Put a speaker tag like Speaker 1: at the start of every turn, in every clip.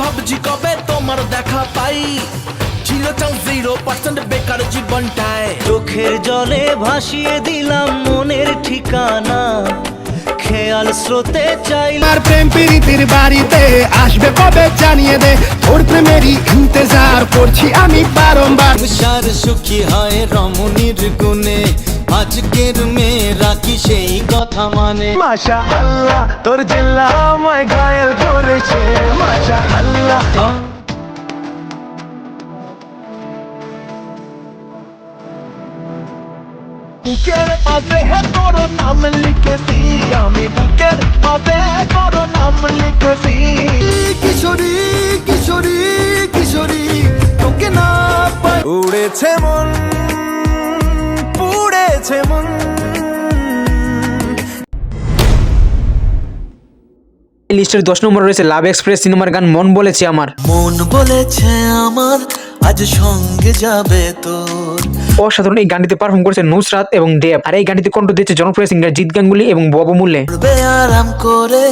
Speaker 1: ভাবছি কবে তোমার দেখা পাই? ছিল চাও জিরো পার্সেন্ট বেকার জীবনটায়।
Speaker 2: চোখের জলে ভাসিয়ে দিলাম মনের ঠিকানা। খেয়াল স্রোতে চাইলাম
Speaker 3: আমার প্রেম প্রীতির বাড়িতে আসবে কবে জানিয়ে দে। তোর প্রেমেরই ইন্তজার করছি আমি বারংবার।
Speaker 2: সংসার সুখী হয় রমণীর গুণে। আজকের সেই কথা
Speaker 3: মাশা আল্লাহ, তোর জেল্লা আমায় ঘায়েল করেছে। মাশা আল্লাহ। বুকের হে তোর নাম লিখেছি, আমি বুকের মাঝে তোর নাম লিখেছি। কিশোরী কিশোরী কিশোরী, তোকে না উড়েছে মন, পুড়েছে মন।
Speaker 4: এই লিস্টের দশ নম্বর রয়েছে লাভ এক্সপ্রেস সিনেমার গান মন বলেছে আমার।
Speaker 2: মন বলেছে আমার আজ সঙ্গে যাবে তোর।
Speaker 4: অসাধারণ এই গানটিতে পারফর্ম করেছে নুসরাত এবং দেব। আর এই গানটিতে কণ্ঠ দিয়েছে জনপ্রিয় সিঙ্গার জিৎ গাঙ্গুলি এবং
Speaker 2: আরাম করে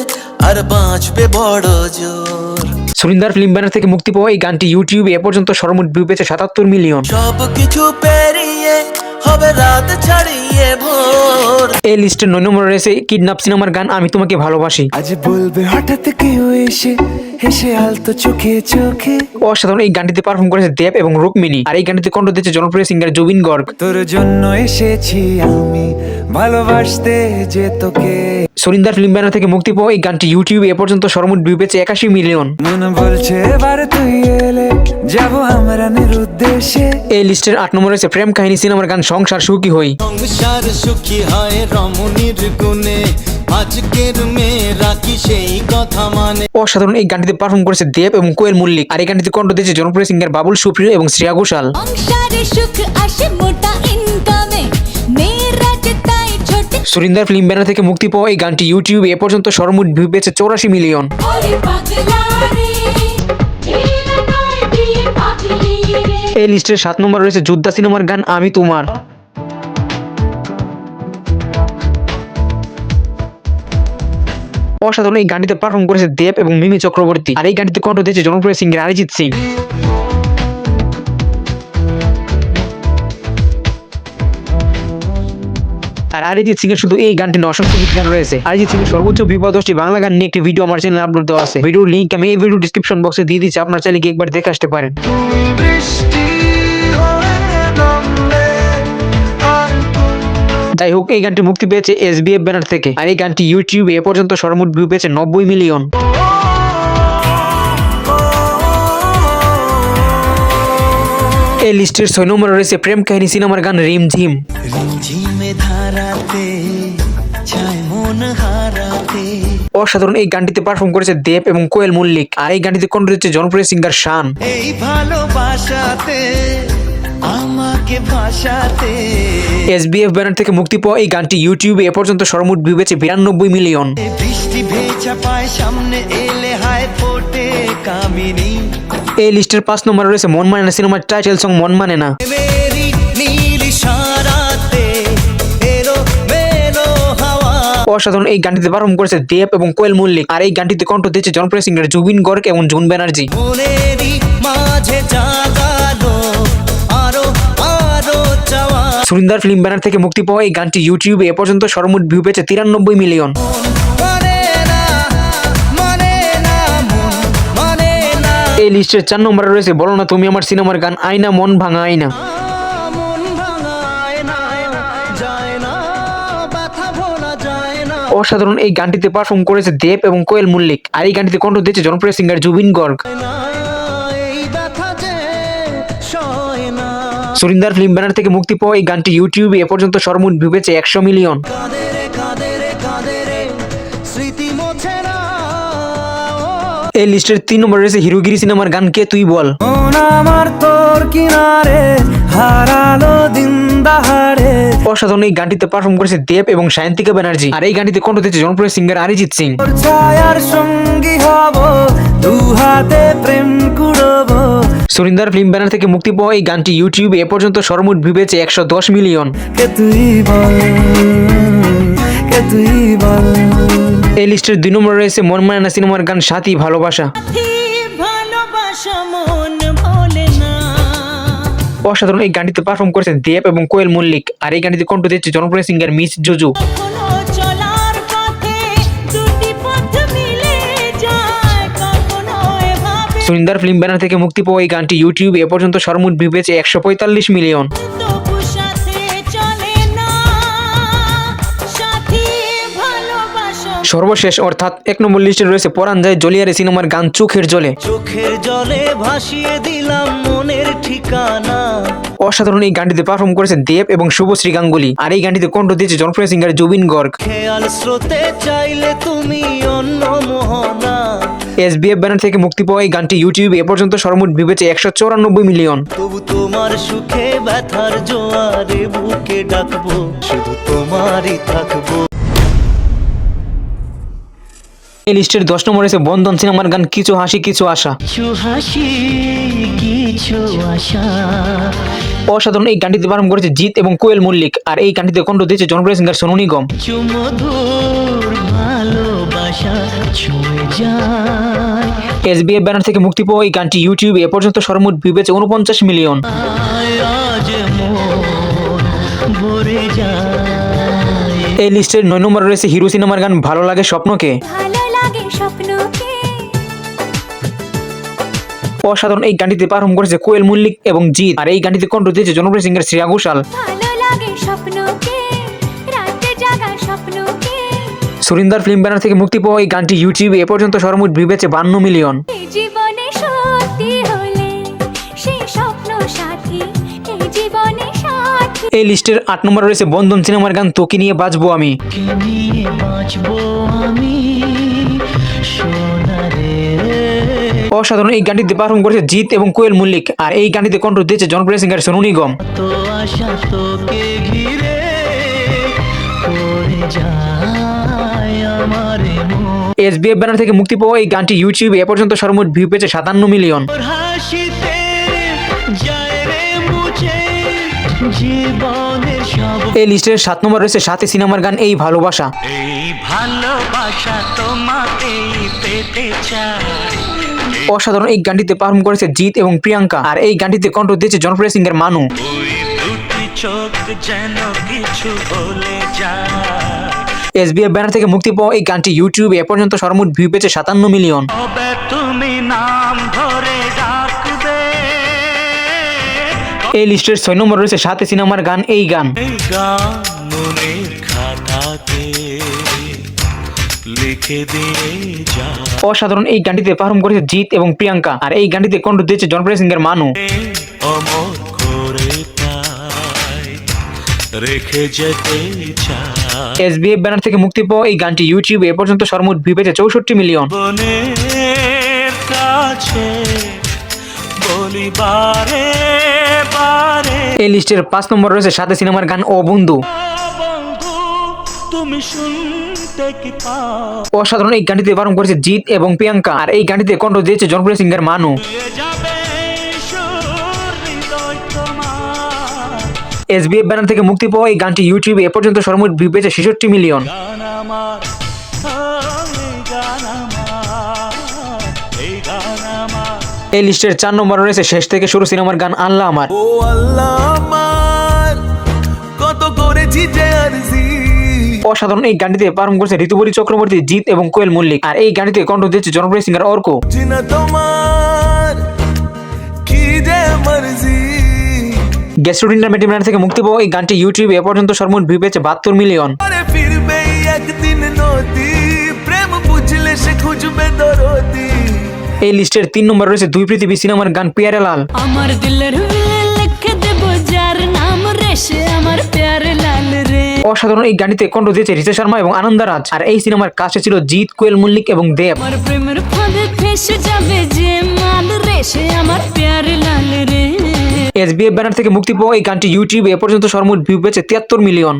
Speaker 2: আর বাঁচবে বড় জোর।
Speaker 4: সুরিন্দার ফিল্ম ব্যানার থেকে মুক্তি পাওয়া এই গানটি ইউটিউবে এ পর্যন্ত সর্বমোট ভিউ পেয়েছে সাতাত্তর মিলিয়ন
Speaker 2: সব কিছু পেরিয়ে হবে রাত ছাড়িয়ে ভোর।
Speaker 4: এই লিস্টের নয় নম্বরে রয়েছে কিডন্যাপ সিনেমার গান আমি তোমাকে ভালোবাসি।
Speaker 3: আজ বলবে হঠাৎ কেউ এসে হেসে আলতো চোখে চোখে।
Speaker 4: অসাধারণ এই গানটিতে পারফর্ম করেছে দেব এবং রুকমিনী আর এই গানটিতে কণ্ঠ দিয়েছে জনপ্রিয় সিঙ্গার জুবিন গর্গ।
Speaker 3: তোর জন্য এসেছি আমি ভালোবাসতে যে তোকে।
Speaker 4: সুরিন্দার ফিল্ম ব্যানার থেকে মুক্তি পাওয়া এই গানটি ইউটিউবে এ পর্যন্ত সর্বমোট ভিউ পেয়েছে একাশি মিলিয়ন।
Speaker 3: মন বলছে এবার তুই এলে যাব আমরানের উদ্দেশ্যে।
Speaker 4: এই লিস্টের আট নম্বরে রয়েছে প্রেম কাহিনী সিনেমার গান সংসার সুখী হই।
Speaker 2: সংসার সুখী হয় রমণীর গুণে। আজকের মেয়েরা কি সেই কথা মানে?
Speaker 4: অসাধারণ এই গানটিতে পারফর্ম করেছে দেব এবং কোয়েল মল্লিক। আর এই গানটিতে কণ্ঠ দিয়েছে জনপ্রিয় সিঙ্গার বাবুল সুপ্রিয় এবং শ্রেয়া ঘোষাল।
Speaker 5: সংসারে সুখ আসে মোটা ইনকামে মেয়েরা যে তাই ছোটে।
Speaker 4: সুরিন্দার ফিল্ম ব্যানার থেকে মুক্তি পাওয়া এই গানটি ইউটিউবে এ পর্যন্ত সর্বমোট ভিউ পেয়েছে চৌরাশি মিলিয়ন এই লিস্টের সাত নম্বর রয়েছে যোদ্ধা সিনেমার গান, আমি তোমার। অসাধারণ এই গানটিতে পারফর্ম করেছে দেব এবং মিমি চক্রবর্তী। আর এই গানটিতে কণ্ঠ দিয়েছে জনপ্রিয় সিঙ্গার অরিজিৎ সিং। আর অরিজিৎ সিং এর শুধু এই গানটি নয়, অসংখ্য গান রয়েছে। অরিজিৎ সিং এর সর্বোচ্চ বিপদ দশটি বাংলা গান নিয়ে একটি ভিডিও আমার চ্যানেলে আপলোড দেওয়া আছে। ভিডিওর লিঙ্ক আমি এই ভিডিও ডিসক্রিপশন বক্সে দিয়ে দিচ্ছি, আপনার চাইলে গিয়ে একবার দেখে আসতে পারেন। যাই হোক এই গানটি মুক্তি পেয়েছে এস ব্যানার থেকে। আর এই গানটি ইউটিউবে এ পর্যন্ত সর্বমোট ভিউ পেয়েছে নব্বই মিলিয়ন এই লিস্টের ছয় নম্বরে রয়েছে প্রেম কাহিনী সিনেমার গান রিম ঝিম।
Speaker 2: রিমঝিমে
Speaker 4: অসাধারণ এই গানটিতে পারফর্ম করেছে দেব এবং কোয়েল মল্লিক। আর এই গানটিতে কণ্ঠ দিচ্ছে জনপ্রিয় সিঙ্গার শান।
Speaker 2: এই ভালোবাসাতে আমাকে ভাষাতে।
Speaker 4: এস ব্যানার থেকে মুক্তি পাওয়া এই গানটি ইউটিউবে এ পর্যন্ত সর্বমোট ভিউ পেয়েছে বিরানব্বই মিলিয়ন।
Speaker 2: বৃষ্টি ভেজা পায় সামনে এলে হায় ফোটে কামিনী।
Speaker 4: এই লিস্টের পাঁচ নম্বরে রয়েছে মন মানে না সিনেমার টাইটেল সং মন মানে না। অসাধারণ এই গানটিতে পারফর্ম করেছে দেব এবং কোয়েল মল্লিক আর এই গানটিতে কণ্ঠ দিয়েছে জনপ্রিয় সিঙ্গার জুবিন গর্গ এবং জুন ব্যানার্জি।
Speaker 2: মাঝে জাগালো
Speaker 4: সুরিন্দার ফিল্ম ব্যানার থেকে মুক্তি পাওয়া এই গানটি ইউটিউবে এ পর্যন্ত সর্বমোট ভিউ পেয়েছে তিরানব্বই মিলিয়ন। এই লিস্টের চার নম্বরে রয়েছে, বলো না তুমি আমার সিনেমার গান, আয়না মন ভাঙা আয়না। অসাধারণ এই গানটিতে পারফর্ম করেছে দেব এবং কোয়েল মল্লিক, আর এই গানটিতে কণ্ঠ দিয়েছে জনপ্রিয় singer Zubeen Garg. Surinder film banner থেকে মুক্তি পাওয়া এই গানটি ইউটিউবে এ পর্যন্ত সর্বমোট ভিউ পেয়েছে একশো মিলিয়ন। এই লিস্টের তিন নম্বরে রয়েছে হিরোগিরি সিনেমার গান কে তুই বল। অসাধারণ এই গানটিতে পারফর্ম করেছে দেব এবং সায়ন্তিকা ব্যানার্জি। আর এই গানটিতে কণ্ঠ দিয়েছে জনপ্রিয় সিঙ্গার অরিজিৎ সিং।
Speaker 3: সঙ্গী হব দু হাতে প্রেম কুড়বো।
Speaker 4: সুরিন্দার ফিল্ম ব্যানার থেকে মুক্তি পাওয়া এই গানটি ইউটিউবে এ পর্যন্ত সর্বমোট ভিউ পেয়েছে একশো দশ মিলিয়ন।
Speaker 3: কে তুই বল? কে তুই বল?
Speaker 4: এই লিস্টের দুই নম্বর রয়েছে মন মায়না সিনেমার গান সাথী ভালোবাসা
Speaker 6: মন
Speaker 4: অসাধারণ এই গানটিতে পারফর্ম করেছেন দেব এবং কোয়েল মল্লিক আর এই গানটিতে কণ্ঠ দিচ্ছে জনপ্রিয় সিঙ্গার মিস জুজু। সুন্দর ফিল্ম ব্যানার থেকে মুক্তি পাওয়া এই গানটি ইউটিউবে এ পর্যন্ত সর্বমোট ভিউ পেয়েছে একশো পঁয়তাল্লিশ মিলিয়ন সর্বশেষ অর্থাৎ এক নম্বর লিস্টে রয়েছে পরান যায় জলিয়ারে সিনেমার গান চোখের জলে।
Speaker 2: চোখের জলে ভাসিয়ে দিলাম মনের ঠিকানা।
Speaker 4: অসাধারণ এই গানটিতে পারফর্ম করেছে দেব এবং শুভশ্রী গাঙ্গুলি। আর এই গানটিতে কণ্ঠ দিয়েছে জনপ্রিয় সিঙ্গার জুবিন গর্গ।
Speaker 2: খেয়াল স্রোতে চাইলে তুমি অন্য মোহনা।
Speaker 4: এস ব্যানার থেকে মুক্তি পাওয়া এই গানটি ইউটিউবে এ পর্যন্ত সর্বমোট ভিউ একশো চৌরানব্বই মিলিয়ন।
Speaker 2: তবু তোমার সুখে ব্যথার জোয়ারে বুকে ডাকবো শুধু তোমারই থাকব।
Speaker 4: এই লিস্টের দশ নম্বর রয়েছে বন্ধন সিনেমার গান কিছু হাসি কিছু আশা।
Speaker 2: কিছু হাসি কিছু আশা।
Speaker 4: অসাধারণ এই গানটিতে পারফর্ম করেছে জিৎ এবং কোয়েল মল্লিক আর এই গানটিতে কণ্ঠ দিয়েছে জনপ্রিয় সিঙ্গার সোনু নিগম।
Speaker 2: চুমধুর ভালোবাসা ছুঁয়ে যায়।
Speaker 4: এস ব্যানার থেকে মুক্তি পাওয়া এই গানটি ইউটিউবে এ পর্যন্ত সর্বমোট ভিউ পেয়েছে উনপঞ্চাশ মিলিয়ন। এই লিস্টের নয় নম্বর রয়েছে হিরো সিনেমার গান ভালো লাগে স্বপ্নকে। অসাধারণ এই গানটিতে পারফর্ম করেছে কোয়েল মল্লিক এবং জিৎ। আর এই গানটিতে কণ্ঠ দিয়েছে জনপ্রিয় সিঙ্গার শ্রেয়া ঘোষাল।
Speaker 5: ভালো লাগে স্বপ্নকে
Speaker 4: সুরিন্দার ফিল্ম ব্যানার থেকে মুক্তি পাওয়া এই গানটি ইউটিউবে এ পর্যন্ত সর্বমোট ভিউ পেয়েছে বান্ন মিলিয়ন।
Speaker 5: এই জীবনে সত্যি হলে সেই স্বপ্ন সাথী। এই জীবনে
Speaker 4: এই লিস্টের আট নম্বর রয়েছে বন্ধন সিনেমার গান তোকে নিয়ে বাঁচবো আমি। অসাধারণ এই গানটিতে পারফর্ম করেছে জিৎ এবং কোয়েল মল্লিক আর এই গানটিতে কণ্ঠ দিয়েছে জনপ্রিয় সিঙ্গার সোনু নিগম।
Speaker 2: তোকে ঘিরে পড়ে যায় আমার মন।
Speaker 4: এস ব্যানার থেকে মুক্তি পাওয়া এই গানটি ইউটিউবে এ পর্যন্ত সর্বমোট ভিউ পেয়েছে সাতান্ন মিলিয়ন। এই লিস্টের সাত নম্বর রয়েছে সাথে সিনেমার গান এই ভালোবাসা।
Speaker 2: এই ভালোবাসা তোমাকেই পেতে চাই।
Speaker 4: অসাধারণ এই গানটিতে পারফর্ম করেছে জিৎ এবং প্রিয়াঙ্কা। আর এই গানটিতে কণ্ঠ দিয়েছে জনপ্রিয় সিঙ্গার মানু।
Speaker 2: চোখ যেন কিছু বলে যায়।
Speaker 4: এস ব্যানার থেকে মুক্তি পাওয়া এই গানটি ইউটিউবে এ পর্যন্ত সর্বমোট ভিউ পেয়েছে সাতান্ন মিলিয়ন
Speaker 2: তবে তুমি নাম ধরে ডাকবে।
Speaker 4: এই লিস্টের ছয় নম্বর রয়েছে সাথে সিনেমার গান এই গান। অসাধারণ এই গানটিতে পারফর্ম করেছে জিৎ এবং প্রিয়াঙ্কা। আর এই গানটিতে কণ্ঠ দিয়েছে জনপ্রিয় সিঙ্গার মানু।
Speaker 2: রেখে যেতে চাই।
Speaker 4: এস ব্যানার থেকে মুক্তি পাওয়া এই গানটি ইউটিউবে এ পর্যন্ত সর্বমোট ভিউ পেয়েছে চৌষট্টি মিলিয়ন। এই লিস্টের পাঁচ নম্বর রয়েছে সাথে সিনেমার গান ও বন্ধু।
Speaker 2: তুমি
Speaker 4: অসাধারণ এই গানটিতে বারণ করেছে জিৎ এবং প্রিয়াঙ্কা। আর এই গানটিতে কণ্ঠ দিয়েছে জনপ্রিয় সিঙ্গার মানু। এস ব্যানার থেকে মুক্তি পাওয়া এই গানটি ইউটিউবে এ পর্যন্ত সর্বমোট ভিউ পেয়েছে ছেষট্টি মিলিয়ন।
Speaker 2: এই
Speaker 4: লিস্টের চার নম্বর রয়েছে শেষ থেকে শুরু সিনেমার গান আল্লাহ আমার।
Speaker 1: ও আল্লাহ আমার কত করেছি যে আরজি।
Speaker 4: অসাধারণ এই গানটিতে পারফর্ম করেছে ঋতুপরি চক্রবর্তী জিৎ এবং কোয়েল মল্লিক। আর এই গানটিতে কণ্ঠ দিয়েছে জনপ্রিয় সিঙ্গার অর্ক।
Speaker 1: তোমার কি যে মর্জি
Speaker 4: গ্যাস্ট্রোড ইন্টারমেডিয়ার থেকে মুক্তি পাওয়া এই গানটি ইউটিউবে এ পর্যন্ত সর্বমোট ভিউ পেয়েছে বাহাত্তর মিলিয়ন এই লিস্টের তিন নম্বর রয়েছে দুই পৃথিবী সিনেমার গান পিয়ারে লাল।
Speaker 6: আমার দিলের বিলে লিখে দেব যার নাম রে সে আমার প্যার লাল রে।
Speaker 4: অসাধারণ এই গানটিতে কণ্ঠ দিয়েছে রিচা শর্মা এবং আনন্দরাজ। আর এই সিনেমার কাছে ছিল জিৎ কোয়েল মল্লিক এবং দেব।
Speaker 6: আমার প্রেমের ফাঁদে ফেসে যাবে যে মাল রে সে আমার প্যার লাল রে।
Speaker 4: এস ব্যানার থেকে মুক্তি পাওয়া এই গানটি ইউটিউবে এ পর্যন্ত সর্বমোট ভিউ পেয়েছে তিয়াত্তর মিলিয়ন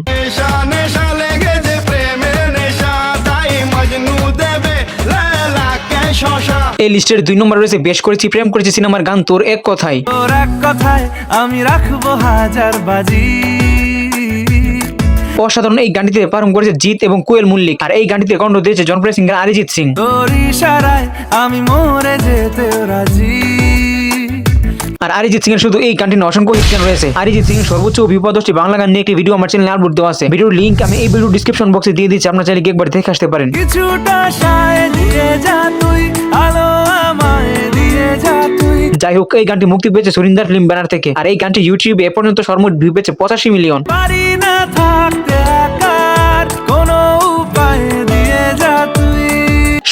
Speaker 4: এই লিস্টের দুই নম্বর রয়েছে বেশ করেছি প্রেম করেছি সিনেমার গান তোর এক কথাই
Speaker 1: তোর এক কথায় আমি রাখব হাজার বাজি।
Speaker 4: অসাধারণ এই গানটিতে পারফর্ম করেছে জিৎ এবং কোয়েল মল্লিক আর এই গানটিতে কণ্ঠ দিয়েছে জনপ্রিয় সিঙ্গার অরিজিৎ সিং।
Speaker 1: তোর ইশারায় আমি মরে যেতে রাজি।
Speaker 4: আর অরিজিৎ সিং এর শুধু এই গানটি অসংখ্য হিট গান রয়েছে। অরিজিৎ সিং এর সর্বোচ্চ ও বাংলা গান নিয়ে একটি ভিডিও আমার চ্যানেলে আপলোড দেওয়া আছে। ভিডিওর লিংক আমি এই ভিডিও ডিসক্রিপশন বক্সে দিয়ে দিচ্ছি আপনার চাইলে একবার দেখে আসতে পারেন।
Speaker 1: কিছুটা যা তুই আলো আমায় দিয়ে যা
Speaker 4: যাই হোক এই গানটি মুক্তি পেয়েছে সুরিন্দার ফিল্ম ব্যানার থেকে। আর এই গানটি ইউটিউবে এ পর্যন্ত সর্বোচ্চ ভিউ পেয়েছে পঁচাশি মিলিয়ন
Speaker 1: পারি না থাকতে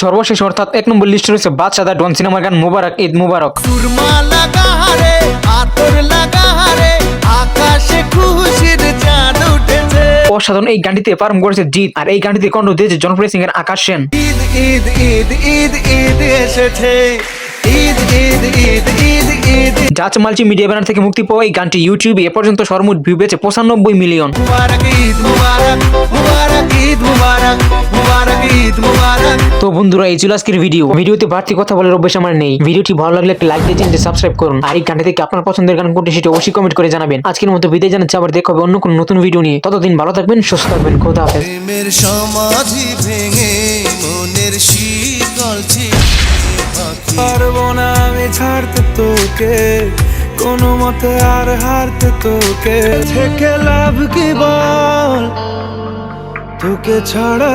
Speaker 4: সর্বশেষ অর্থাৎ এক নম্বর লিস্টে রয়েছে বাদশাদা ডন সিনেমার গান মুবারক ঈদ মুবারক। অসাধারণ এই গানটিতে পারম করেছে জিৎ আর এই গানটিতে কণ্ঠ দিয়েছে জনপ্রিয় সিঙ্গার আকাশ সেন।
Speaker 2: ঈদ ঈদ ঈদ ঈদ ঈদ এসেছে।
Speaker 4: জাজ মালচি মিডিয়া ব্যানার থেকে মুক্তি পাওয়া এই গানটি ইউটিউবে এ পর্যন্ত সর্বোচ্চ ভিউ পেয়েছে পঁচানব্বই মিলিয়ন তো বন্ধুরা, এই ছিল আজকের ভিডিও ভিডিওতে বাড়তি কথা বলার অভ্যাস আমার নেই। ভিডিওটি ভালো লাগলে একটা লাইক দিয়ে চ্যানেলটি সাবস্ক্রাইব করুন। আর এই গানটি থেকে আপনার পছন্দের গান কোনটি সেটা অবশ্যই কমেন্ট করে জানাবেন। আজকের মতো বিদায় জানাচ্ছি, আবার দেখা হবে অন্য কোনো নতুন ভিডিও নিয়ে। ততদিন ভালো থাকবেন, সুস্থ থাকবেন। খোদা হাফেজ।
Speaker 1: পারব না আমি ছাড়তে তোকে, কোনো মতে আর হারতে তোকে। থেকে লাভ কি বল? তোকে ছাড়া